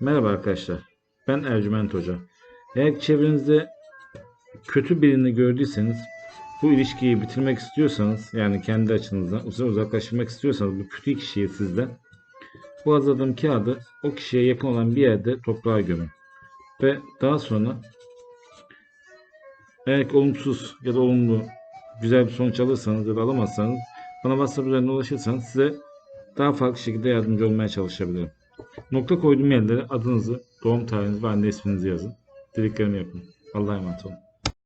Merhaba arkadaşlar. Ben Ercüment Hoca. Eğer çevrenizde kötü birini gördüyseniz bu ilişkiyi bitirmek istiyorsanız yani kendi açınızdan uza- uzaklaştırmak istiyorsanız bu kötü kişiyi sizden bu hazırladığım kağıdı o kişiye yakın olan bir yerde toprağa gömün. Ve daha sonra eğer olumsuz ya da olumlu güzel bir sonuç alırsanız ya da alamazsanız bana WhatsApp üzerinden ulaşırsanız size daha farklı şekilde yardımcı olmaya çalışabilirim. Nokta koyduğum yerlere adınızı, doğum tarihinizi ve anne isminizi yazın. Dediklerimi yapın. Allah'a emanet olun.